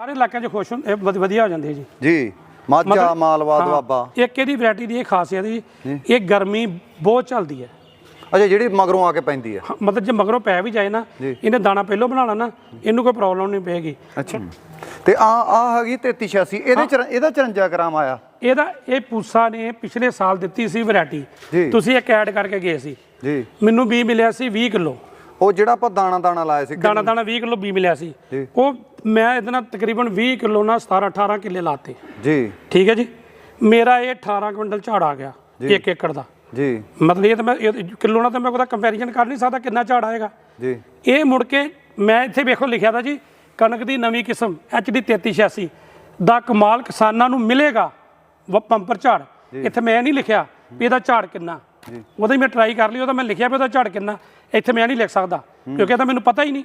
ਸਾਰੇ ਇਲਾਕਿਆਂ 'ਚ ਖੁਸ਼ ਹੁੰਦੇ ਵਧ- ਵਧੀਆ ਹੋ ਜਾਂਦੇ ਜੀ। ਜੀ ਮਾਝਾ ਮਾਲਵਾ ਦੁਆਬਾ। ਇੱਕ ਇਹਦੀ ਵੈਰਾਈਟੀ ਦੀ ਇਹ ਖਾਸੀਅਤ ਜੀ ਇਹ ਗਰਮੀ ਬਹੁਤ ਚੱਲਦੀ ਹੈ। ਅੱਛਾ ਜਿਹੜੀ ਮਗਰੋਂ ਆ ਕੇ ਪੈਂਦੀ ਹੈ। ਮਤਲਬ ਜੇ ਮਗਰੋਂ ਪੈ ਵੀ ਜਾਏ ਨਾ ਇਹਨੇ ਦਾਣਾ ਪਹਿਲਾਂ ਬਣਾਉਣਾ ਨਾ ਇਹਨੂੰ ਕੋਈ ਪ੍ਰੋਬਲਮ ਨਹੀਂ ਪਏਗੀ। ਅੱਛਾ। ਤੇ ਆ ਆ ਹੈਗੀ 3386 ਇਹਦੇ ਚ ਇਹਦਾ 54 ਗ੍ਰਾਮ ਆਇਆ? ਇਹਦਾ ਇਹ ਪੂਸਾ ਨੇ ਪਿਛਲੇ ਸਾਲ ਦਿੱਤੀ ਸੀ ਵੈਰਾਈਟੀ। ਤੁਸੀਂ ਇੱਕ ਐਡ ਕਰਕੇ ਗਏ ਸੀ। ਜੀ। ਮੈਨੂੰ ਬੀ ਮਿਲਿਆ ਸੀ 20 ਕਿਲੋ। ਉਹ ਜਿਹੜਾ ਆਪਾਂ ਦਾਣਾ ਦਾਣਾ ਲਾਇਆ ਸੀ ਦਾਣਾ ਦਾਣਾ 20 ਕਿਲੋ ਬੀ ਮਿਲਿਆ ਸੀ। ਉਹ ਮੈਂ ਇਹਦੇ ਨਾਲ ਤਕਰੀਬਨ 20 ਕਿਲੋ ਨਾਲ 17 18 ਕਿੱਲੇ ਲਾਤੇ। ਜੀ। ਠੀਕ ਹੈ ਜੀ? ਮੇਰਾ ਇਹ 18 ਕੁਇੰਟਲ ਝਾੜ ਆ ਗਿਆ ਇੱਕ ਏਕੜ ਦਾ। ਜੀ। ਮਤਲਬ ਇਹ ਤਾਂ ਮੈਂ ਕਿਲੋ ਨਾਲ ਤਾਂ ਮੈਂ ਉਹਦਾ ਕੰਪੈਰੀਜ਼ਨ ਕਰ ਨਹੀਂ ਸਕਦਾ ਕਿੰਨਾ ਝਾੜ ਆਏਗਾ। ਜੀ। ਇਹ ਮੁੜ ਕੇ ਮੈਂ ਇੱਥੇ ਵੇਖੋ ਲਿਖਿਆ ਦਾ ਜੀ ਕਣਕ ਦੀ ਨਵੀਂ ਕਿਸਮ HD 3386 ਦਾ ਕਮਾਲ ਕਿਸਾਨਾਂ ਨੂੰ ਮਿਲੇਗਾ ਪੰਪਰ ਝਾੜ। ਇੱਥੇ ਮੈਂ ਨਹੀਂ ਲਿਖਿਆ ਵੀ ਇਹਦਾ ਝਾੜ ਕਿੰਨਾ। ਉਹਦਾ ਹੀ ਮੈਂ ਟਰਾਈ ਕਰ ਲਈ ਉਹਦਾ ਮੈਂ ਲਿਖਿਆ ਵੀ ਉਹਦਾ ਝਾੜ ਕਿੰਨਾ। ਇੱਥੇ ਮੈਂ ਨਹੀਂ ਲਿਖ ਸਕਦਾ ਕਿਉਂਕਿ ਇਹ ਤਾਂ ਮੈਨੂੰ ਪਤਾ ਹੀ ਨਹੀਂ।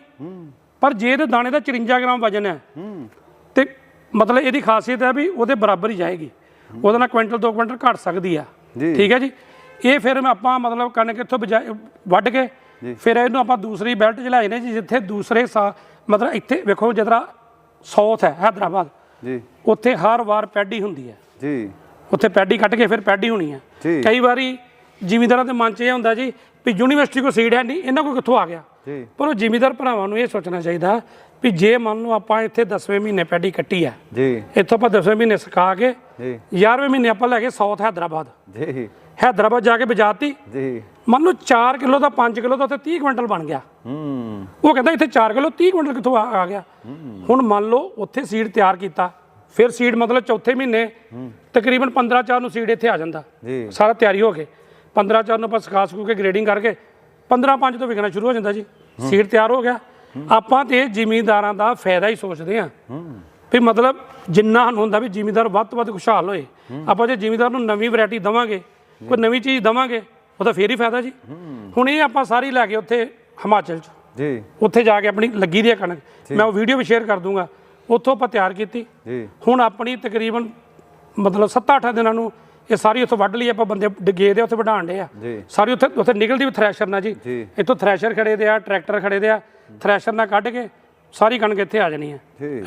ਪਰ ਜੇ ਇਹਦੇ ਦਾਣੇ ਦਾ 54 ਗ੍ਰਾਮ ਵਜਨ ਹੈ ਤੇ ਮਤਲਬ ਇਹਦੀ ਖਾਸੀਅਤ ਹੈ ਵੀ ਉਹਦੇ ਬਰਾਬਰ ਹੀ ਜਾਏਗੀ। ਉਹਦੇ ਨਾਲ ਕੁਇੰਟਲ 2 ਕੁਇੰਟਲ ਘਟ ਸਕਦੀ ਆ। ਠੀਕ ਹੈ ਜੀ? ਇਹ ਫਿਰ ਮੈਂ ਆਪਾਂ ਮਤਲਬ ਕਣਕ ਇੱਥੋਂ ਵੱਢ ਕੇ ਫਿਰ ਇਹਨੂੰ ਆਪਾਂ ਦੂਸਰੀ ਬੈਲਟ 'ਚ ਲਿਆਏ ਨੇ ਜੀ ਜਿੱਥੇ ਦੂਸਰੇ ਸਾ ਮਤਲਬ ਇੱਥੇ ਵੇਖੋ ਜਿਹੜਾ ਸਾਊਥ ਹੈ ਹੈਦਰਾਬਾਦ। ਜੀ। ਉੱਥੇ ਹਰ ਵਾਰ ਪੈਡੀ ਹੁੰਦੀ ਹੈ। ਜੀ। ਉੱਥੇ ਪੈਡੀ ਕੱਟ ਕੇ ਫਿਰ ਪੈਡੀ ਹੋਣੀ ਹੈ। ਕਈ ਵਾਰੀ ਜ਼ਿਮੀਂਦਾਰਾਂ ਦੇ ਮਨ 'ਚ ਇਹ ਹੁੰਦਾ ਜੀ ਵੀ ਯੂਨੀਵਰਸਿਟੀ ਕੋ ਸੀਡ ਹੈ ਨਹੀਂ ਇਹਨਾਂ ਕੋ ਕਿੱਥੋਂ ਆ ਗਿਆ? ਜੀ। ਪਰ ਉਹ ਜ਼ਿਮੀਂਦਾਰ ਭਰਾਵਾਂ ਨੂੰ ਇਹ ਸੋਚਣਾ ਚਾਹੀਦਾ ਵੀ ਜੇ ਮੰਨ ਲਓ ਆਪਾਂ ਇੱਥੇ 10ਵੇਂ ਮਹੀਨੇ ਪੈਡੀ ਕੱਟੀ ਆ ਜੀ। ਇੱਥੋਂ ਆਪਾਂ 10ਵੇਂ ਮਹੀਨੇ ਸੁਕਾ ਕੇ ਜੀ। 11ਵੇਂ ਮਹੀਨੇ ਆਪਾਂ ਲੈ ਗਏ ਸਾਊਥ ਹੈਦਰਾਬਾਦ। ਜੀ। ਹੈਦਰਾਬਾਦ ਜਾ ਕੇ ਬਜਾਤੀ। ਜੀ। ਮੰਨ ਲਓ 4 ਕਿਲੋ ਦਾ 5 ਕਿਲੋ ਦਾ ਉੱਥੇ 30 ਕੁਇੰਟਲ ਬਣ ਗਿਆ। ਹੂੰ। ਉਹ ਕਹਿੰਦਾ ਇੱਥੇ 4 ਕਿਲੋ 30 ਕੁਇੰਟਲ ਕਿੱਥੋਂ ਆ ਗਿਆ। ਹੁਣ ਮੰਨ ਲਓ ਉੱਥੇ ਸੀਡ ਤਿਆਰ ਕੀਤਾ ਫਿਰ ਸੀਡ ਮਤਲਬ ਚੌਥੇ ਮਹੀਨੇ ਤਕਰੀਬਨ 15 ਚਾਰ ਨੂੰ ਸੀਡ ਇੱਥੇ ਆ ਜਾਂਦਾ। ਜੀ। ਸਾਰਾ ਤਿਆਰੀ ਹੋ ਕੇ। 15 ਚਾਰ ਨੂੰ ਆਪਾਂ ਸੁਕਾ ਸਕੂ ਕੇ ਗ੍ਰੇਡਿੰਗ ਕਰਕੇ 15 5 ਤੋਂ ਵਿਕਣਾ ਸ਼ੁਰੂ ਹੋ ਜਾਂਦਾ ਜੀ। ਸੀਡ ਤਿਆਰ ਹੋ ਗਿਆ। ਆਪਾਂ ਤੇ ਜ਼ਿਮੀਂਦਾਰਾਂ ਦਾ ਫਾਇਦਾ ਹੀ ਸੋਚਦੇ ਆ ਵੀ ਮਤਲਬ ਜਿੰਨਾ ਸਾਨੂੰ ਹੁੰਦਾ ਵੀ ਜ਼ਿਮੀਂਦਾਰ ਵੱਧ ਤੋਂ ਵੱਧ ਖੁਸ਼ਹਾਲ ਹੋਏ। ਆਪਾਂ ਜੇ ਜ਼ਿਮੀਂਦਾਰ ਨੂੰ ਨਵੀਂ ਵੈਰਾਈਟੀ ਦਵਾਂਗੇ ਕੋਈ ਨਵੀਂ ਚੀਜ਼ ਦਵਾਂਗੇ ਉਹਦਾ ਫੇਰ ਹੀ ਫਾਇਦਾ ਜੀ। ਹੁਣ ਇਹ ਆਪਾਂ ਸਾਰੀ ਲੈ ਕੇ ਉੱਥੇ ਹਿਮਾਚਲ 'ਚ। ਜੀ। ਉੱਥੇ ਜਾ ਕੇ ਆਪਣੀ ਲੱਗੀ ਦੀ ਕਣਕ। ਮੈਂ ਉਹ ਵੀਡੀਓ ਵੀ ਸ਼ੇਅਰ ਕਰ ਦੂੰਗਾ। ਉੱਥੋਂ ਆਪਾਂ ਤਿਆਰ ਕੀਤੀ। ਜੀ। ਹੁਣ ਆਪਣੀ ਤਕਰੀਬਨ ਮਤਲਬ 7-8 ਦਿਨਾਂ ਨੂੰ ਇਹ ਸਾਰੀ ਉੱਥੋਂ ਵੱਢ ਲਈ ਆਪਾਂ ਬੰਦੇ ਡਗੇ ਦੇ ਉੱਥੇ ਵਢਾਣ ਦੇ ਆ। ਸਾਰੀ ਉੱਥੇ ਉੱਥੇ ਨਿਕਲਦੀ ਵੀ ਥ੍ਰੈਸ਼ਰ ਨਾਲ ਜੀ। ਇੱਥੋਂ ਥ੍ਰੈਸ਼ਰ ਖੜੇ ਦੇ ਆ ਟਰੈਕਟਰ ਖੜੇ ਦੇ ਆ ਥ੍ਰੈਸ਼ਰ ਨਾਲ ਕੱਢ ਕੇ ਸਾਰੀ ਕਣਕ ਇੱਥੇ ਆ ਜਾਣੀ ਹੈ।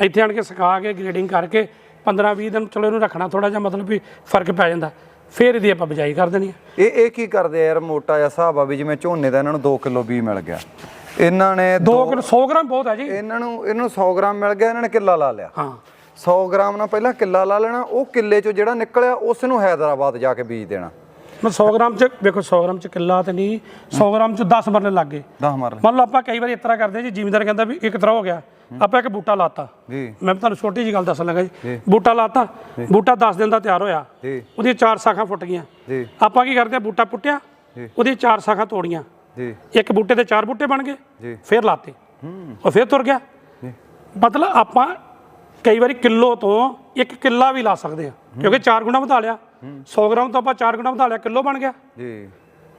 ਇੱਥੇ ਆਣ ਕੇ ਸੁਕਾ ਕੇ ਗ੍ਰੇਡਿੰਗ ਕਰਕੇ 15-20 ਦਿਨ ਚਲੋ ਇਹਨੂੰ ਰੱਖਣਾ ਥੋੜਾ ਜਿਹਾ ਮਤਲਬ ਵੀ ਫ਼ਰਕ ਪੈ ਜਾਂਦਾ। ਫਿਰ ਇਹਦੀ ਆਪਾਂ ਬਜਾਈ ਕਰ ਦੇਣੀ ਹੈ ਇਹ ਇਹ ਕੀ ਕਰਦੇ ਆ ਯਾਰ ਮੋਟਾ ਜਿਹਾ ਹਿਸਾਬ ਆ ਵੀ ਜਿਵੇਂ ਝੋਨੇ ਦਾ ਇਹਨਾਂ ਨੂੰ 2 ਕਿਲੋ ਬੀ ਮਿਲ ਗਿਆ। ਇਹਨਾਂ ਨੇ 2 ਕਿਲੋ 100 ਗ੍ਰਾਮ ਬਹੁਤ ਹੈ ਜੀ। ਇਹਨਾਂ ਨੂੰ ਇਹਨਾਂ ਨੂੰ 100 ਗ੍ਰਾਮ ਮਿਲ ਗਿਆ ਇਹਨਾਂ ਨੇ ਕਿੱਲਾ ਲਾ ਲਿਆ। ਹਾਂ। 100 ਗ੍ਰਾਮ ਨਾਲ ਪਹਿਲਾਂ ਕਿੱਲਾ ਲਾ ਲੈਣਾ ਉਹ ਕਿੱਲੇ ਚੋਂ ਜਿਹੜਾ ਨਿਕਲਿਆ ਉਸ ਨੂੰ ਹੈਦਰਾਬਾਦ ਜਾ ਕੇ ਬੀਜ ਦੇਣਾ। ਮੈਂ 100 ਗ੍ਰਾਮ ਚ ਵੇਖੋ 100 ਗ੍ਰਾਮ ਚ ਕਿੱਲਾ ਤੇ ਨਹੀਂ 100 ਗ੍ਰਾਮ ਚ 10 ਮਰਲੇ ਲੱਗ ਗਏ। 10 ਮਰ ਮੰਨ ਲਓ ਆਪਾਂ ਕਈ ਵਾਰੀ ਇਸ ਤਰ੍ਹਾਂ ਕਰਦੇ ਹਾਂ ਜੀ ਜ਼ਿਮੀਂਦਾਰ ਕਹਿੰਦਾ ਵੀ ਇੱਕ ਤਰ੍ਹਾਂ ਹੋ ਗਿਆ ਆਪਾਂ ਇੱਕ ਬੂਟਾ ਲਾਤਾ। ਜੀ। ਮੈਂ ਤੁਹਾਨੂੰ ਛੋਟੀ ਜੀ ਗੱਲ ਦੱਸਣ ਲੱਗਾ ਜੀ। ਬੂਟਾ ਲਾਤਾ ਬੂਟਾ 10 ਦਿਨ ਦਾ ਤਿਆਰ ਹੋਇਆ। ਜੀ। ਉਹਦੀਆਂ ਚਾਰ ਸ਼ਾਖਾਂ ਫੁੱਟ ਗਈਆਂ। ਜੀ। ਆਪਾਂ ਕੀ ਕਰਦੇ ਆ ਬੂਟਾ ਪੁੱਟਿਆ ਉਹਦੀਆਂ ਚਾਰ ਸ਼ਾਖਾਂ ਤੋੜੀਆਂ। ਜੀ। ਇੱਕ ਬੂਟੇ ਤੇ ਚਾਰ ਬੂਟੇ ਬਣ ਗਏ ਜੀ। ਫਿਰ ਲਾਤੇ। ਉਹ ਫਿਰ ਤੁਰ ਗਿਆ। ਜੀ। ਮਤਲਬ ਆਪਾਂ ਕਈ ਵਾਰੀ ਕਿਲੋ ਤੋਂ ਇੱਕ ਕਿੱਲਾ ਵੀ ਲਾ ਸਕਦੇ ਆ। ਕਿਉਂਕਿ 4 ਗੁਣਾ ਵਧਾ ਲਿਆ। 100 ਗ੍ਰਾਮ ਤੋਂ ਆਪਾਂ 4 ਗੁਣਾ ਵਧਾ ਲਿਆ ਕਿਲੋ ਬਣ ਗਿਆ। ਜੀ।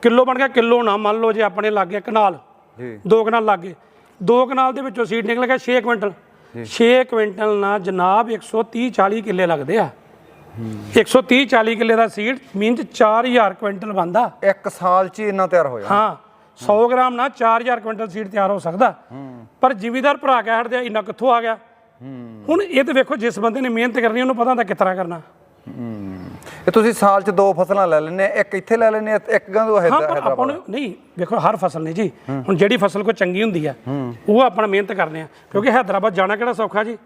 ਕਿਲੋ ਬਣ ਗਿਆ ਕਿਲੋ ਨਾ। ਮੰਨ ਲਓ ਜੇ ਆਪਣੇ ਲੱਗ ਗਿਆ ਕਨਾਲ। ਜੀ। ਦੋ ਕਨਾਲ ਲੱਗ ਗਏ। ਦੋ ਕਨਾਲ ਦੇ ਵਿੱਚੋਂ ਸੀਡ ਨਿਕਲ ਗਿਆ 6 ਕੁਇੰਟਲ। 6 ਕੁਇੰਟਲ ਨਾਲ ਜਨਾਬ 130 40 ਕਿੱਲੇ ਲੱਗਦੇ ਆ। 130 40 ਕਿੱਲੇ ਦਾ ਸੀਡ ਮੀਨ ਚ 4000 ਕੁਇੰਟਲ ਬੰਦਾ ਇੱਕ ਸਾਲ ਚ ਇੰਨਾ ਤਿਆਰ ਹੋ ਜਾਣਾ ਹਾਂ। 100 ਗ੍ਰਾਮ ਨਾਲ 4000 ਕੁਇੰਟਲ ਸੀਡ ਤਿਆਰ ਹੋ ਸਕਦਾ। ਪਰ ਜ਼ਿਮੀਦਾਰ ਭਰਾ ਕਹਿ ਹਟਦੇ ਆ ਇੰਨਾ ਕਿੱਥੋਂ ਆ ਗਿਆ? ਹੁਣ ਇਹ ਤੇ ਵੇਖੋ ਜਿਸ ਬੰਦੇ ਨੇ ਮਿਹਨਤ ਕਰਨੀ ਉਹਨੂੰ ਪਤਾ ਹੁੰਦਾ ਕਿਸ ਤਰ੍ਹਾਂ ਕਰਨਾ। ਇਹ ਤੁਸੀਂ ਸਾਲ ਚ ਦੋ ਫਸਲਾਂ ਲੈ ਆ ਇੱਕ ਇੱਥੇ ਲੈ ਆ ਇੱਕ ਗਾਂ ਤੋਂ ਹੈਦਰਾਬਾਦ ਆਪਾਂ ਨੂੰ ਨਹੀਂ ਵੇਖੋ ਹਰ ਫਸਲ ਨਹੀਂ ਜੀ। ਹੁਣ ਜਿਹੜੀ ਫਸਲ ਕੋ ਚੰਗੀ ਹੁੰਦੀ ਆ ਉਹ ਆਪਣਾ ਮਿਹਨਤ ਕਰਨੇ ਆ। ਕਿਉਂਕਿ ਹੈਦਰਾਬਾਦ ਜਾਣਾ ਕਿਹੜਾ ਸੌਖਾ ਜੀ?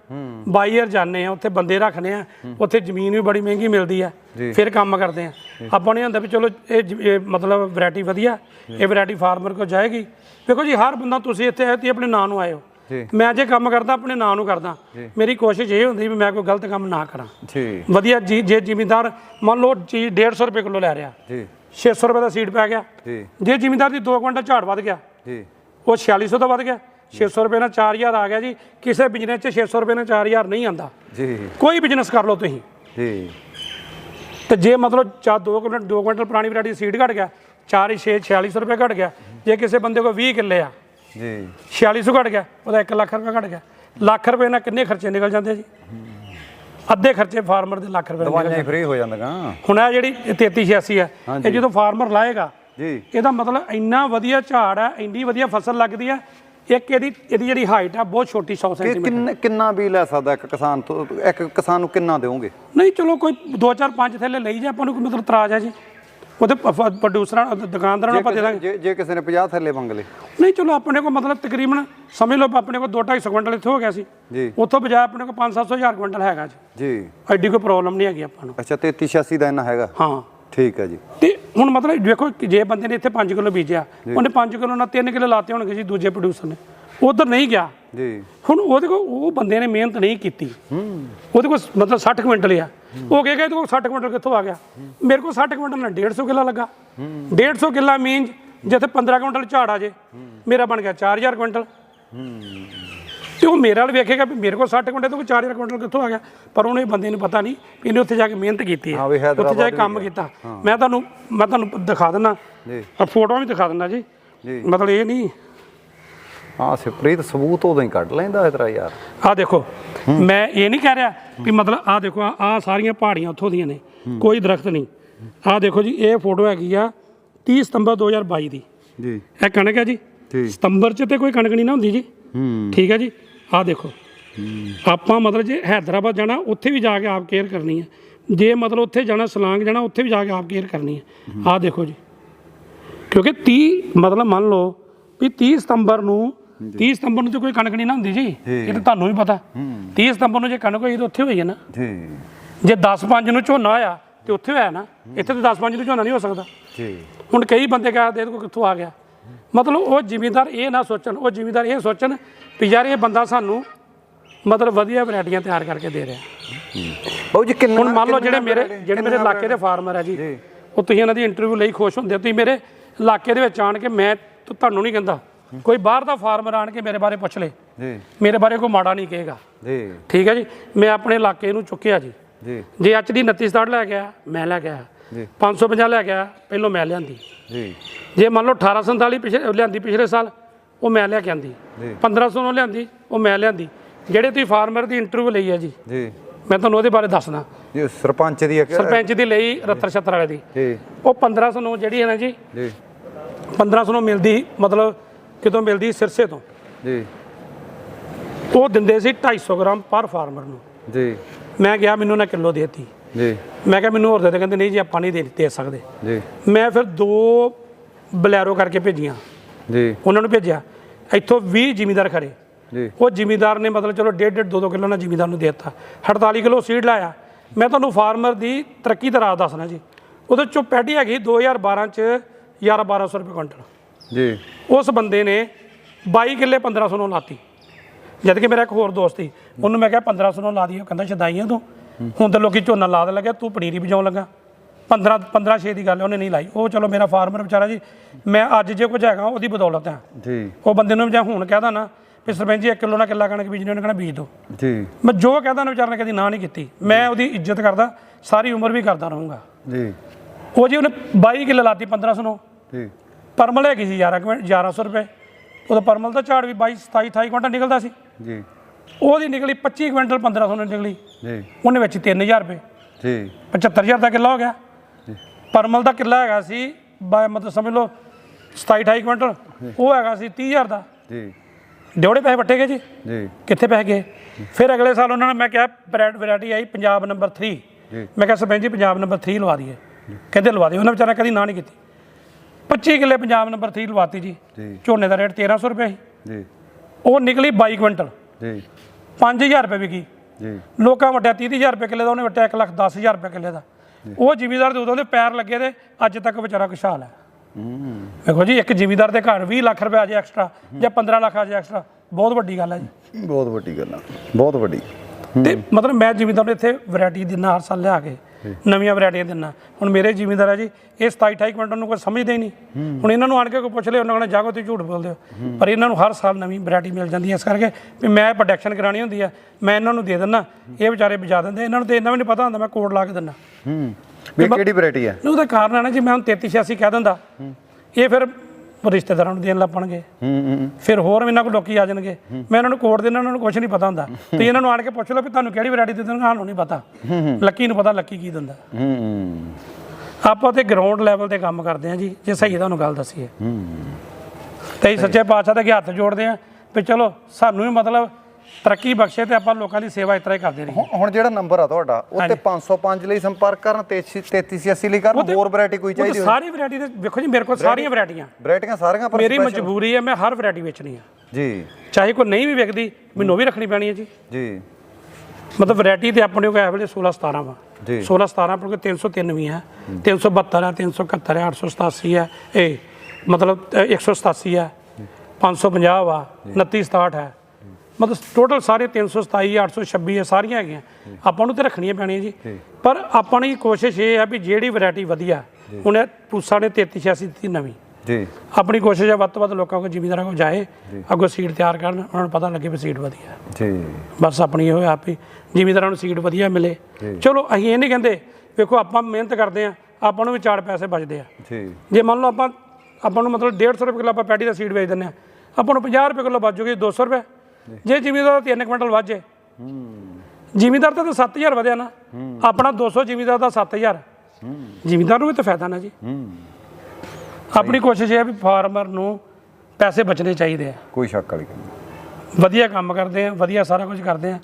22 ਇਅਰ ਜਾਂਦੇ ਆ ਉੱਥੇ ਬੰਦੇ ਰੱਖਨੇ ਆ ਉੱਥੇ ਜ਼ਮੀਨ ਵੀ ਬੜੀ ਮਹਿੰਗੀ ਮਿਲਦੀ ਆ ਫਿਰ ਕੰਮ ਕਰਦੇ ਆ। ਆਪਾਂ ਨੂੰ ਹੁੰਦਾ ਵੀ ਚਲੋ ਇਹ ਮਤਲਬ ਵੈਰਾਈਟੀ ਵਧੀਆ ਇਹ ਵੈਰਾਈਟੀ ਫਾਰਮਰ ਕੋ ਜਾਏਗੀ। ਵੇਖੋ ਜੀ ਹਰ ਬੰਦਾ ਤੁਸੀਂ ਇੱਥੇ ਆਏ ਤੇ ਆਪਣੇ ਨਾਂ ਨੂੰ ਆਏ ਹੋ। ਜੀ। ਮੈਂ ਜੇ ਕੰਮ ਕਰਦਾ ਆਪਣੇ ਨਾਂ ਨੂੰ ਕਰਦਾ। ਮੇਰੀ ਕੋਸ਼ਿਸ਼ ਇਹ ਹੁੰਦੀ ਵੀ ਮੈਂ ਕੋਈ ਗਲਤ ਕੰਮ ਨਾ ਕਰਾਂ। ਜੀ। ਵਧੀਆ ਜੀ ਜੇ ਜ਼ਿਮੀਂਦਾਰ ਮੰਨ ਲਓ ਚੀਜ਼ 150 ਰੁਪਏ ਕਿਲੋ ਲੈ ਰਿਹਾ। ਜੀ। 600 ਰੁਪਏ ਦਾ ਸੀਡ ਪੈ ਗਿਆ। ਜੀ। ਜੇ ਜ਼ਿਮੀਂਦਾਰ ਦੀ 2 ਕੁਇੰਟਲ ਝਾੜ ਵੱਧ ਗਿਆ ਜੀ। ਉਹ 4600 ਦਾ ਵੱਧ ਗਿਆ। 600 ਰੁਪਏ ਨਾਲ 4000 ਆ ਗਿਆ ਜੀ। ਕਿਸੇ ਬਿਜ਼ਨਸ 'ਚ 600 ਰੁਪਏ ਨਾਲ 4000 ਨਹੀਂ ਆਂਦਾ ਜੀ। ਕੋਈ ਬਿਜ਼ਨਸ ਕਰ ਲਓ ਤੁਸੀਂ। ਜੀ। ਤੇ ਜੇ ਮਤਲਬ ਚਾ 2 ਕੁਇੰਟਲ 2 ਕੁਇੰਟਲ ਪੁਰਾਣੀ ਵੈਰਾਈਟੀ ਸੀਡ ਘਟ ਗਿਆ 4 6 4600 ਰੁਪਏ ਘਟ ਗਿਆ। ਜੇ ਕਿਸੇ ਬੰਦੇ ਕੋਲ 20 ਕਿੱਲੇ ਆ ਜੀ। 4600 ਘਟ ਗਿਆ ਉਹਦਾ 1 ਲੱਖ ਰੁਪਏ ਘਟ ਗਿਆ। ਲੱਖ ਰੁਪਏ ਨਾਲ ਕਿੰਨੇ ਖਰਚੇ ਨਿਕਲ ਜਾਂਦੇ ਜੀ? ਅੱਧੇ ਖਰਚੇ ਫਾਰਮਰ ਦੇ ਲੱਖ ਰੁਪਏ ਦਵਾਈਆਂ ਫ੍ਰੀ ਹੋ ਜਾਂਦੀਆਂ। ਹੁਣ ਆ ਜਿਹੜੀ 3386 ਹੈ ਇਹ ਜਦੋਂ ਫਾਰਮਰ ਲਾਏਗਾ ਜੀ। ਇਹਦਾ ਮਤਲਬ ਇੰਨਾ ਵਧੀਆ ਝਾੜ ਹੈ ਇੰਨੀ ਵਧੀਆ ਫਸਲ ਲੱਗਦੀ ਹੈ ਇੱਕ ਇਹਦੀ ਇਹਦੀ ਜਿਹੜੀ ਹਾਈਟ ਆ ਬਹੁਤ ਛੋਟੀ 100 ਕਿ ਸੈਂਟੀਮੀਟਰ। ਕਿੰਨ- ਕਿੰਨਾ ਵੀ ਲੈ ਸਕਦਾ ਇੱਕ ਕਿਸਾਨ ਤੋਂ ਇੱਕ ਕਿਸਾਨ ਨੂੰ ਕਿੰਨਾ ਦਿਓਗੇ? ਨਹੀਂ ਚਲੋ ਕੋਈ 2 4 5 ਥੈਲੇ ਲਈ ਜਾ ਆਪਾਂ ਨੂੰ ਕੋਈ ਮਤਲਬ ਤਰਾਜ ਆ ਜੀ। ਉਹਦੇ ਪ- ਪ੍ਰੋਡਿਊਸਰਾਂ ਦੁਕਾਨਦਾਰਾਂ ਨੂੰ ਆਪਾਂ ਦੇ ਦਾਂਗੇ ਜੇ ਕਿਸੇ ਨੇ 50 ਥੈਲੇ ਮੰਗ ਲਏ। ਨਹੀਂ ਚਲੋ ਆਪਣੇ ਕੋਲ ਮਤਲਬ ਤਕਰੀਬਨ ਸਮਝ ਲਓ ਆਪਣੇ ਕੋਲ 2 250 ਕੁਇੰਟਲ ਇੱਥੇ ਹੋ ਗਿਆ ਸੀ। ਜੀ। ਉੱਥੋਂ ਬਜਾਏ ਆਪਣੇ ਕੋਲ 5 700 ਹਜ਼ਾਰ ਕੁਇੰਟਲ ਹੈਗਾ ਜੀ। ਜੀ। ਐਡੀ ਕੋਈ ਪ੍ਰੋਬਲਮ ਨਹੀਂ ਹੈਗੀ ਆਪਾਂ ਨੂੰ। ਅੱਛਾ 33 86 ਦਾ ਇੰਨਾ ਹੈਗਾ? ਹਾਂ। ਠੀਕ ਹੈ ਜੀ। ਤੇ ਹੁਣ ਮਤਲਬ ਦੇਖੋ ਜੇ ਬੰਦੇ ਨੇ ਇੱਥੇ 5 ਕਿਲੋ ਬੀਜਿਆ ਉਹਨੇ 5 ਕਿਲੋ ਨਾਲ 3 ਕਿਲੋ ਲਾਤੇ ਹੋਣਗੇ ਜੀ ਦੂਜੇ ਪ੍ਰੋਡਿਊਸਰ ਨੇ। ਉਧਰ ਨਹੀਂ ਗਿਆ। ਜੀ। ਹੁਣ ਉਹਦੇ ਕੋਲ ਉਹ ਬੰਦੇ ਨੇ ਮਿਹਨਤ ਨਹੀਂ ਕੀਤੀ। ਉਹਦੇ ਕੋਲ ਮਤਲਬ 60 ਕੁਇੰਟਲ ਆ ਉਹ ਕਹੇਗਾ ਇਹਦੇ ਕੋਲ 60 ਕੁਇੰਟਲ ਕਿੱਥੋਂ ਆ ਗਿਆ? ਮੇਰੇ ਕੋਲ 60 ਕੁਇੰਟਲ ਨਾਲ 150 ਕਿੱਲਾ ਲੱਗਾ। 150 ਕਿੱਲਾ ਮੀਨਸ ਜਿੱਥੇ 15 ਕੁਇੰਟਲ ਝਾੜ ਆ ਜੇ। ਮੇਰਾ ਬਣ ਗਿਆ 4000 ਕੁਇੰਟਲ। ਤੇ ਉਹ ਮੇਰੇ ਵਾਲ ਵੇਖੇਗਾ ਵੀ ਮੇਰੇ ਕੋਲ 60 ਕੁਇੰਟਲ ਤੋਂ 4000 ਕੁਇੰਟਲ ਕਿੱਥੋਂ ਆ ਗਿਆ। ਪਰ ਉਹਨੇ ਬੰਦੇ ਨੂੰ ਪਤਾ ਨਹੀਂ ਵੀ ਇਹਨੇ ਉੱਥੇ ਜਾ ਕੇ ਮਿਹਨਤ ਕੀਤੀ ਹਾਂ। ਹੈ ਉੱਥੇ ਜਾ ਕੇ ਕੰਮ ਕੀਤਾ। ਮੈਂ ਤੁਹਾਨੂੰ ਮੈਂ ਤੁਹਾਨੂੰ ਦਿਖਾ ਦਿੰਦਾ। ਜੀ। ਫੋਟੋਆਂ ਵੀ ਦਿਖਾ ਦਿੰਦਾ ਜੀ। ਜੀ। ਮਤਲਬ ਇਹ ਨਹੀਂ ਹਾਂ ਸਿਪਰੀਤ ਸਬੂਤ ਉਦੋਂ ਹੀ ਕੱਢ ਲੈਂਦਾ ਹੈ ਤੇਰਾ ਯਾਰ। ਆ ਦੇਖੋ ਮੈਂ ਇਹ ਨਹੀਂ ਕਹਿ ਰਿਹਾ ਵੀ ਮਤਲਬ ਆ ਦੇਖੋ ਆ ਸਾਰੀਆਂ ਪਹਾੜੀਆਂ ਉੱਥੋਂ ਦੀਆਂ ਨੇ ਕੋਈ ਦਰਖਤ ਨਹੀਂ। ਆ ਦੇਖੋ ਜੀ ਇਹ ਫੋਟੋ ਹੈਗੀ ਆ 30 ਸਤੰਬਰ 2022 ਦੀ। ਜੀ। ਇਹ ਕਣਕ ਹੈ ਜੀ। ਸਤੰਬਰ 'ਚ ਤੇ ਕੋਈ ਕਣਕ ਨਹੀਂ ਨਾ ਹੁੰਦੀ ਜੀ। ਠੀਕ ਹੈ ਜੀ। ਆ ਦੇਖੋ। ਆਪਾਂ ਮਤਲਬ ਜੇ ਹੈਦਰਾਬਾਦ ਜਾਣਾ ਉੱਥੇ ਵੀ ਜਾ ਕੇ ਆਪ ਕੇਅਰ ਕਰਨੀ ਹੈ। ਜੇ ਮਤਲਬ ਉੱਥੇ ਜਾਣਾ ਸਲਾਂਗ ਜਾਣਾ ਉੱਥੇ ਵੀ ਜਾ ਕੇ ਆਪ ਕੇਅਰ ਕਰਨੀ ਹੈ। ਆ ਦੇਖੋ ਜੀ। ਕਿਉਂਕਿ 30 ਮਤਲਬ ਮੰਨ ਲਓ ਵੀ 30 ਸਤੰਬਰ ਨੂੰ 30 ਸਤੰਬਰ ਨੂੰ ਤੇ ਕੋਈ ਕਣਕ ਨਹੀਂ ਨਾ ਹੁੰਦੀ ਜੀ। ਇਹ ਤਾਂ ਤੁਹਾਨੂੰ ਵੀ ਪਤਾ। 30 ਸਤੰਬਰ ਨੂੰ ਜੇ ਕਣਕ ਹੋਈ ਤਾਂ ਉੱਥੇ ਹੋਈ ਹੈ ਨਾ। ਜੀ ਜੇ 10 5 ਨੂੰ ਝੋਨਾ ਹੋਇਆ ਤੇ ਉੱਥੇ ਹੋਇਆ ਨਾ। ਇੱਥੇ ਤਾਂ 10 5 ਨੂੰ ਝੋਨਾ ਨਹੀਂ ਹੋ ਸਕਦਾ। ਜੀ ਹੁਣ ਕਈ ਬੰਦੇ ਕਹਿੰਦੇ ਇਹਦੇ ਕੋਲ ਕਿੱਥੋਂ ਆ ਗਿਆ। ਮਤਲਬ ਉਹ ਜ਼ਿਮੀਂਦਾਰ ਇਹ ਨਾ ਸੋਚਣ ਉਹ ਜ਼ਿਮੀਂਦਾਰ ਇਹ ਸੋਚਣ ਵੀ ਯਾਰ ਇਹ ਬੰਦਾ ਸਾਨੂੰ ਮਤਲਬ ਵਧੀਆ ਵੈਰਾਈਟੀਆਂ ਤਿਆਰ ਕਰਕੇ ਦੇ ਰਿਹਾ। ਬਾਊ ਜੀ ਕਿੰਨਾ ਹੁਣ ਮੰਨ ਲਓ ਜਿਹੜੇ ਮੇਰੇ ਜਿਹੜੇ ਮੇਰੇ ਇਲਾਕੇ ਦੇ ਫਾਰਮਰ ਆ ਜੀ ਉਹ ਤੁਸੀਂ ਇਹਨਾਂ ਦੀ ਇੰਟਰਵਿਊ ਲਈ ਖੁਸ਼ ਹੁੰਦੇ ਤੁਸੀਂ ਮੇਰੇ ਇਲਾਕੇ ਦੇ ਵਿੱਚ ਆਣ ਕੇ ਮੈਂ ਤੁਹਾਨੂੰ ਨਹੀਂ ਕਹਿੰਦਾ। ਕੋਈ ਬਾਹਰ ਦਾ ਫਾਰਮਰ ਆਣ ਕੇ ਮੇਰੇ ਬਾਰੇ ਪੁੱਛ ਲੇ। ਜੀ। ਮੇਰੇ ਬਾਰੇ ਕੋਈ ਮਾੜਾ ਨਹੀਂ ਕਹੇਗਾ। ਜੀ। ਠੀਕ ਹੈ ਜੀ? ਮੈਂ ਆਪਣੇ ਇਲਾਕੇ ਨੂੰ ਚੁੱਕਿਆ ਜੀ। ਜੀ। ਜੇ ਐਚਡੀ 2967 ਲੈ ਗਿਆ ਮੈਂ ਲੈ ਗਿਆ। ਜੀ। 550 ਲੈ ਗਿਆ ਪਹਿਲੋਂ ਮੈਂ ਲਿਆਂਦੀ। ਜੀ। ਜੇ ਮੰਨ ਲਓ 1847 ਪਿਛਲੇ ਲਿਆਂਦੀ ਪਿਛਲੇ ਸਾਲ ਉਹ ਮੈਂ ਲੈ ਕੇ ਆਂਦੀ। ਜੀ। 1500 ਨੂੰ ਲਿਆਂਦੀ ਉਹ ਮੈਂ ਲਿਆਂਦੀ। ਜਿਹੜੇ ਤੁਸੀਂ ਫਾਰਮਰ ਦੀ ਇੰਟਰਵਿਊ ਲਈ ਹੈ ਜੀ ਜੀ। ਮੈਂ ਤੁਹਾਨੂੰ ਉਹਦੇ ਬਾਰੇ ਦੱਸਣਾ ਜੀ ਸਰਪੰਚ ਦੀ ਸਰਪੰਚ ਦੀ ਲਈ ਰੱਤਰ ਛੱਤਰ ਵਾਲੇ ਦੀ। ਜੀ। ਉਹ 1500 ਨੂੰ ਜਿਹੜੀ ਹੈ ਨਾ ਜੀ ਜੀ। 1500 ਨੂੰ ਮਿਲਦੀ ਮਤਲਬ ਕਿਤੋਂ ਮਿਲਦੀ? ਸਿਰਸੇ ਤੋਂ। ਜੀ। ਉਹ ਦਿੰਦੇ ਸੀ 250 ਗ੍ਰਾਮ ਪਰ ਫਾਰਮਰ ਨੂੰ। ਜੀ। ਮੈਂ ਗਿਆ ਮੈਨੂੰ ਨਾ ਕਿਲੋ ਦੇਤੀ। ਜੀ। ਮੈਂ ਕਿਹਾ ਮੈਨੂੰ ਹੋਰ ਦੇ ਦੇ ਕਹਿੰਦੇ ਨਹੀਂ ਜੀ ਆਪਾਂ ਨਹੀਂ ਦੇ ਦੇ ਸਕਦੇ। ਜੀ। ਮੈਂ ਫਿਰ ਦੋ ਬਲੈਰੋ ਕਰਕੇ ਭੇਜੀਆਂ। ਜੀ। ਉਹਨਾਂ ਨੂੰ ਭੇਜਿਆ। ਇੱਥੋਂ 20 ਜ਼ਿਮੀਂਦਾਰ ਖੜੇ। ਜੀ। ਉਹ ਜ਼ਿਮੀਂਦਾਰ ਨੇ ਮਤਲਬ ਚਲੋ ਡੇਢ ਡੇਢ ਦੋ ਦੋ ਕਿਲੋ ਨਾਲ ਜ਼ਿਮੀਂਦਾਰ ਨੂੰ ਦੇ ਦਿੱਤਾ। 48 ਕਿਲੋ ਸੀਡ ਲਾਇਆ। ਮੈਂ ਤੁਹਾਨੂੰ ਫਾਰਮਰ ਦੀ ਤਰੱਕੀ ਦਾ ਰਾਜ ਦੱਸਣਾ ਜੀ। ਉਹਦੇ ਚੋਂ ਪੈਡੀ ਹੈਗੀ 2012 ਚ 11 1200 ਰੁਪਏ ਕੁਇੰਟਲ। ਜੀ। ਉਸ ਬੰਦੇ ਨੇ 22 ਕਿੱਲੇ 1500 ਨੂੰ ਲਾਤੀ। ਜਦ ਕਿ ਮੇਰਾ ਇੱਕ ਹੋਰ ਦੋਸਤ ਸੀ ਉਹਨੂੰ ਮੈਂ ਕਿਹਾ 1500 ਨੂੰ ਲਾ ਉਹ ਕਹਿੰਦਾ ਸ਼ਦਾਈਆਂ ਤੂੰ। ਹੁਣ ਤਾਂ ਲੋਕੀ ਝੋਨਾ ਲਾ ਦੇ ਲੱਗਿਆ ਤੂੰ ਪਨੀਰੀ ਵਜਾਉਣ ਲੱਗਾ। 15 15 6 ਦੀ ਗੱਲ ਉਹਨੇ ਨਹੀਂ ਲਾਈ। ਉਹ ਚਲੋ ਮੇਰਾ ਫਾਰਮਰ ਵਿਚਾਰਾ ਜੀ ਮੈਂ ਅੱਜ ਜੇ ਕੁਝ ਹੈਗਾ ਉਹਦੀ ਬਦੌਲਤ ਹੈ ਜੀ। ਉਹ ਬੰਦੇ ਨੂੰ ਜਾਂ ਹੁਣ ਕਹਦਾ ਨਾ ਵੀ ਸਰਪੰਚ ਜੀ 1 ਕਿਲੋ ਨਾਲ ਕਿੱਲਾ ਕਣਕ ਬੀਜਣੀ ਉਹਨੇ ਕਹਿਣਾ ਬੀਜ ਦਿਓ ਜੀ। ਮੈਂ ਜੋ ਕਹਦਾ ਨਾ ਵਿਚਾਰ ਨੇ ਕਦੀ ਨਾ ਨਹੀਂ ਕੀਤੀ। ਮੈਂ ਉਹਦੀ ਇੱਜ਼ਤ ਕਰਦਾ ਸਾਰੀ ਉਮਰ ਵੀ ਕਰਦਾ ਰਹੂੰਗਾ। ਜੀ। ਉਹ ਜੀ ਉਹਨੇ 22 ਕਿੱਲੇ ਲਾਤੀ 1500 ਨੂੰ। ਜੀ। ਪਰਮਲ ਹੈਗੀ ਸੀ 11 ਕੁਇੰ- 1100 ਰੁਪਏ। ਉਹਦਾ ਪਰਮਲ ਦਾ ਝਾੜ ਵੀ 22 27 28 ਕੁਇੰਟਲ ਨਿਕਲਦਾ ਸੀ। ਜੀ। ਉਹਦੀ ਨਿਕਲੀ 25 ਕੁਇੰਟਲ 1500 ਨਾਲ ਨਿਕਲੀ। ਜੀ। ਉਹਨੇ ਵਿੱਚ 3000 ਰੁਪਏ। ਜੀ। 75000 ਦਾ ਕਿੱਲਾ ਹੋ ਗਿਆ। ਪਰਮਲ ਦਾ ਕਿੱਲਾ ਹੈਗਾ ਸੀ ਬਾ- ਮਤਲਬ ਸਮਝ ਲਓ 27 28 ਕੁਇੰਟਲ। ਉਹ ਹੈਗਾ ਸੀ 30000 ਦਾ। ਜੀ। ਡਿਉੜੇ ਪੈਸੇ ਵੱਟੇ ਗਏ ਜੀ। ਜੀ। ਕਿੱਥੇ ਪੈ ਗਏ? ਫਿਰ ਅਗਲੇ ਸਾਲ ਉਹਨਾਂ ਨੇ ਮੈਂ ਕਿਹਾ ਬ੍ਰੈਡ ਵੈਰਾਈਟੀ ਆਈ ਪੰਜਾਬ ਨੰਬਰ 3 ਜੀ। ਮੈਂ ਕਿਹਾ ਸਰਪੰਚ ਜੀ ਪੰਜਾਬ ਨੰਬਰ 3 ਲਵਾ ਦਈਏ। ਕਹਿੰਦੇ ਲਵਾ ਦਿਓ। ਉਹਨਾਂ ਵਿਚਾਰਾ ਕਦੀ ਨਾ ਨਹੀਂ ਕੀਤੀ। 25 ਕਿੱਲੇ ਪੰਜਾਬ ਨੰਬਰ 3 ਲਵਾਤੀ ਜੀ। ਜੀ। ਝੋਨੇ ਦਾ ਰੇਟ 1300 ਰੁਪਏ ਸੀ। ਜੀ। ਉਹ ਨਿਕਲੀ 22 ਕੁਇੰਟਲ। ਜੀ। 5000 ਰੁਪਏ ਵਿਕੀ। ਜੀ। ਲੋਕਾਂ ਵਟਿਆ 30000 ਰੁਪਏ ਕਿੱਲੇ ਦਾ ਉਹਨੇ ਵਟਿਆ 1 ਲੱਖ 10000 ਰੁਪਏ ਕਿੱਲੇ ਦਾ। ਉਹ ਜ਼ਿਮੀਦਾਰ ਦੇ ਉਦੋਂ ਦੇ ਪੈਰ ਲੱਗੇ ਤੇ ਅੱਜ ਤੱਕ ਵਿਚਾਰਾ ਖੁਸ਼ਹਾਲ ਹੈ। ਹੂੰ। ਵੇਖੋ ਜੀ ਇੱਕ ਜ਼ਿਮੀਦਾਰ ਦੇ ਘਰ 20 ਲੱਖ ਰੁਪਏ ਆ ਜੇ ਐਕਸਟਰਾ ਜਾਂ 15 ਲੱਖ ਆ ਜੇ ਐਕਸਟਰਾ ਬਹੁਤ ਵੱਡੀ ਗੱਲ ਹੈ ਜੀ। ਬਹੁਤ ਵੱਡੀ ਗੱਲ ਆ। ਬਹੁਤ ਵੱਡੀ। ਤੇ ਮਤਲਬ ਮੈਂ ਜ਼ਿਮੀਦਾਰ ਨੂੰ ਇੱਥੇ ਵੈਰਾਈਟੀ ਦਿੰਦਾ ਹਰ ਸਾਲ ਲਿਆ ਕੇ। ਨਵੀਆਂ ਵੈਰਾਈਟੀਆਂ ਦਿੰਦਾ। ਹੁਣ ਮੇਰੇ ਜ਼ਿਮੀਦਾਰ ਆ ਜੀ ਇਹ 27 28 ਕੁਇੰਟਲ ਨੂੰ ਕੋਈ ਸਮਝਦੇ ਹੀ ਨਹੀਂ। ਹੁਣ ਇਹਨਾਂ ਨੂੰ ਆਣ ਕੇ ਕੋਈ ਪੁੱਛ ਲਿਓ ਉਹਨਾਂ ਕਹਿੰਦੇ ਜਾਗੋ ਤੁਸੀਂ ਝੂਠ ਬੋਲਦੇ ਹੋ। ਪਰ ਇਹਨਾਂ ਨੂੰ ਹਰ ਸਾਲ ਨਵੀਂ ਵੈਰਾਈਟੀ ਮਿਲ ਜਾਂਦੀ ਹੈ ਇਸ ਕਰਕੇ ਵੀ ਮੈਂ ਪ੍ਰੋਡਕਸ਼ਨ ਕਰਾਣੀ ਹੁੰਦੀ ਆ ਮੈਂ ਇਹਨਾਂ ਨੂੰ ਦੇ ਦਿੰਦਾ। ਇਹ ਵਿਚਾਰੇ ਬਜਾ ਦਿੰਦੇ ਇਹਨਾਂ ਨੂੰ ਤੇ ਇਹਨਾਂ ਵੀ ਨਹੀਂ ਪਤਾ ਹੁੰਦਾ ਮੈਂ ਕੋਡ ਲਾ ਕੇ ਹੂੰ। ਵੀ ਕਿਹੜੀ ਵੈਰਾਈਟੀ ਹੈ ਉਹਦਾ ਕਾਰਨ ਹੈ ਨਾ ਜੀ ਮੈਂ ਹੁਣ 3386 ਕਹਿ ਦਿੰਦਾ ਇਹ ਫਿਰ ਰਿਸ਼ਤੇਦਾਰਾਂ ਨੂੰ ਦੇਣ ਲੱਪਣਗੇ ਫਿਰ ਹੋਰ ਇਹਨਾਂ ਕੋਲ ਲੋਕੀ ਆ ਜਾਣਗੇ। ਮੈਂ ਇਹਨਾਂ ਨੂੰ ਕੋਡ ਦੇਣਾ ਇਹਨਾਂ ਨੂੰ ਕੁਝ ਨਹੀਂ ਪਤਾ ਹੁੰਦਾ। ਤੇ ਇਹਨਾਂ ਨੂੰ ਆਣ ਕੇ ਪੁੱਛ ਲਓ ਵੀ ਤੁਹਾਨੂੰ ਕਿਹੜੀ ਵੈਰਾਈਟੀ ਦੇ ਦੇਣਗੇ ਸਾਨੂੰ ਨਹੀਂ ਪਤਾ। ਲੱਕੀ ਨੂੰ ਪਤਾ ਲੱਕੀ ਕੀ ਦਿੰਦਾ। ਆਪਾਂ ਤੇ ਗਰਾਊਂਡ ਲੈਵਲ ਤੇ ਕੰਮ ਕਰਦੇ ਹਾਂ ਜੀ ਜੇ ਸਹੀ ਤੁਹਾਨੂੰ ਗੱਲ ਦੱਸੀਏ। ਤੇ ਸੱਚੇ ਪਾਤਸ਼ਾਹ ਦੇ ਅੱਗੇ ਹੱਥ ਜੋੜਦੇ ਹਾਂ ਵੀ ਚਲੋ ਸਾਨੂੰ ਵੀ ਮਤਲਬ ਤਰੱਕੀ ਬਖਸ਼ੇ ਤੇ ਆਪਾਂ ਲੋਕਾਂ ਦੀ ਸੇਵਾ ਇਸ ਤਰ੍ਹਾਂ ਹੀ ਕਰਦੇ ਰਹੀਏ। ਹੁਣ- ਜਿਹੜਾ ਨੰਬਰ ਆ ਤੁਹਾਡਾ ਉਹ ਤੇ 505 ਲਈ ਸੰਪਰਕ ਕਰਨ 3380 ਲਈ ਕਰਨ ਹੋਰ ਵੈਰਾਈਟੀ ਕੋਈ ਤਾਂ ਚਾਹੀਦੀ ਹੋਵੇ ਸਾਰੀ ਵੈਰਾਈਟੀ ਦੇ ਵੇਖੋ ਜੀ ਮੇਰੇ ਕੋਲ ਸਾਰੀਆਂ ਵੈਰਾਈਟੀਆਂ ਵੈਰਾਈਟੀਆਂ ਸਾਰੀਆਂ ਪਰ ਮੇਰੀ ਮਜਬੂਰੀ ਹੈ ਮੈਂ ਹਰ ਵੈਰਾਈਟੀ ਵੇਚਣੀ ਆ। ਜੀ। ਚਾਹੇ ਕੋਈ ਨਹੀਂ ਵੀ ਵਿਕਦੀ ਮੈਨੂੰ ਵੀ ਰੱਖਣੀ ਪੈਣੀ ਹੈ ਜੀ। ਜੀ। ਮਤਲਬ ਵੈਰਾਈਟੀ ਤੇ ਆਪਣੇ ਕੋਲ ਐਵਰੇਜ 16 17 ਵਾ। ਜੀ। 16 17 ਆਪਣੇ ਕੋਲ 303 ਵੀ ਹੈ 372 ਹੈ 371 ਹੈ 887 ਹੈ ਇਹ ਮਤਲਬ ਅ, 187 ਹੈ 550 ਵਾ 29 67 ਹੈ। ਮਤਲਬ ਟੋਟਲ ਸਾਰੇ 327 826 ਹੈ ਸਾਰੀਆਂ ਹੈਗੀਆਂ। ਆਪਾਂ ਨੂੰ ਤੇ ਰੱਖਣੀਆਂ ਪੈਣੀਆਂ ਜੀ। ਪਰ ਆਪਾਂ ਦੀ ਕੋਸ਼ਿਸ਼ ਇਹ ਹੈ ਵੀ ਜਿਹੜੀ ਵੈਰਾਈਟੀ ਵਧੀਆ ਹੁਣ ਇਹ ਪੂਸਾ ਨੇ 33 86 ਦਿੱਤੀ ਨਵੀਂ। ਜੀ। ਆਪਣੀ ਕੋਸ਼ਿਸ਼ ਹੈ ਵੱਧ ਤੋਂ ਵੱਧ ਲੋਕਾਂ ਕੋਲ ਜ਼ਿਮੀਂਦਾਰਾਂ ਕੋਲ ਜਾਏ ਅੱਗੋਂ ਸੀਡ ਤਿਆਰ ਕਰਨ ਉਹਨਾਂ ਨੂੰ ਪਤਾ ਲੱਗੇ ਵੀ ਸੀਡ ਵਧੀਆ ਜੀ। ਬਸ ਆਪਣੀ ਇਹੋ ਆਪ ਹੀ ਜ਼ਿਮੀਂਦਾਰਾਂ ਨੂੰ ਸੀਡ ਵਧੀਆ ਮਿਲੇ। ਚਲੋ ਅਸੀਂ ਇਹ ਨਹੀਂ ਕਹਿੰਦੇ ਵੇਖੋ ਆਪਾਂ ਮਿਹਨਤ ਕਰਦੇ ਆ ਆਪਾਂ ਨੂੰ ਵੀ ਚਾਰ ਪੈਸੇ ਬਚਦੇ ਆ। ਜੀ। ਜੇ ਮੰਨ ਲਓ ਆਪਾਂ ਆਪਾਂ ਨੂੰ ਮਤਲਬ 150 ਰੁਪਏ ਕਿਲੋ ਆਪਾਂ ਪੈਡੀ ਦਾ ਸੀਡ ਵੇਚ ਦਿੰਦੇ ਆ ਆਪਾਂ ਨੂੰ 50 ਰੁਪਏ ਕਿਲੋ ਬਚ ਜੂਗੀ 200 ਰੁਪਏ। ਜੇ ਜ਼ਿਮੀਂਦਾਰ ਦਾ 3 ਕੁਇੰਟਲ ਵੱਧ ਜੇ। ਜ਼ਿਮੀਂਦਾਰ ਦਾ ਤਾਂ 7000 ਵਧਿਆ ਨਾ। ਆਪਣਾ 200 ਜ਼ਿਮੀਂਦਾਰ ਦਾ 7000 ਜ਼ਿਮੀਂਦਾਰ ਨੂੰ ਵੀ ਤਾਂ ਫਾਇਦਾ ਨਾ ਜੀ। ਆਪਣੀ ਕੋਸ਼ਿਸ਼ ਇਹ ਹੈ ਵੀ ਫਾਰਮਰ ਨੂੰ ਪੈਸੇ ਬਚਣੇ ਚਾਹੀਦੇ ਆ। ਕੋਈ ਸ਼ੱਕ ਵਾਲੀ ਗੱਲ ਨਹੀਂ। ਵਧੀਆ ਕੰਮ ਕਰਦੇ ਆ ਵਧੀਆ ਸਾਰਾ ਕੁਝ ਕਰਦੇ ਆ।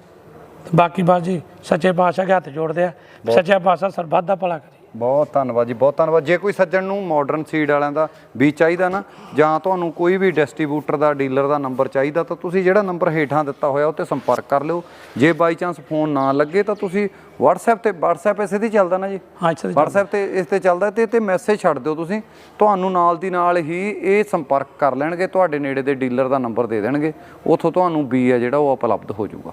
ਬਾਕੀ ਬਾਤ ਜੀ ਸੱਚੇ ਪਾਤਸ਼ਾਹ ਦੇ ਹੱਥ ਜੋੜਦੇ ਆ। ਸੱਚਾ ਪਾਤਸ਼ਾਹ ਸਰਬੱਤ ਦਾ ਭਲਾ ਕਰੇ। ਬਹੁਤ ਧੰਨਵਾਦ ਜੀ ਬਹੁਤ ਧੰਨਵਾਦ। ਜੇ ਕੋਈ ਸੱਜਣ ਨੂੰ ਮਾਡਰਨ ਸੀਡ ਵਾਲਿਆਂ ਦਾ ਬੀਜ ਚਾਹੀਦਾ ਨਾ ਜਾਂ ਤੁਹਾਨੂੰ ਕੋਈ ਵੀ ਡਿਸਟ੍ਰੀਬਿਊਟਰ ਦਾ ਡੀਲਰ ਦਾ ਨੰਬਰ ਚਾਹੀਦਾ ਤਾਂ ਤੁਸੀਂ ਜਿਹੜਾ ਨੰਬਰ ਹੇਠਾਂ ਦਿੱਤਾ ਹੋਇਆ ਉਹ ਤੇ ਸੰਪਰਕ ਕਰ ਲਿਓ। ਜੇ ਬਾਈ ਚਾਂਸ ਫੋਨ ਨਾ ਲੱਗੇ ਤਾਂ ਤੁਸੀਂ WhatsApp ਤੇ WhatsApp ਇਸੇ ਤੇ ਚੱਲਦਾ ਨਾ ਜੀ? ਹਾਂ ਜੀ WhatsApp ਤੇ ਇਸ ਤੇ ਚੱਲਦਾ ਤੇ ਤੇ ਮੈਸੇਜ ਛੱਡ ਦਿਓ ਤੁਸੀਂ। ਤੁਹਾਨੂੰ ਨਾਲ ਦੀ ਨਾਲ ਹੀ ਇਹ ਸੰਪਰਕ ਕਰ ਲੈਣਗੇ ਤੁਹਾਡੇ ਨੇੜੇ ਦੇ ਡੀਲਰ ਦਾ ਨੰਬਰ ਦੇ ਦੇਣਗੇ। ਉੱਥੋਂ ਤੁਹਾਨੂੰ ਬੀ ਹੈ ਜਿਹੜਾ ਉਹ ਉਪਲਬਧ ਹੋ ਜਾਊਗਾ।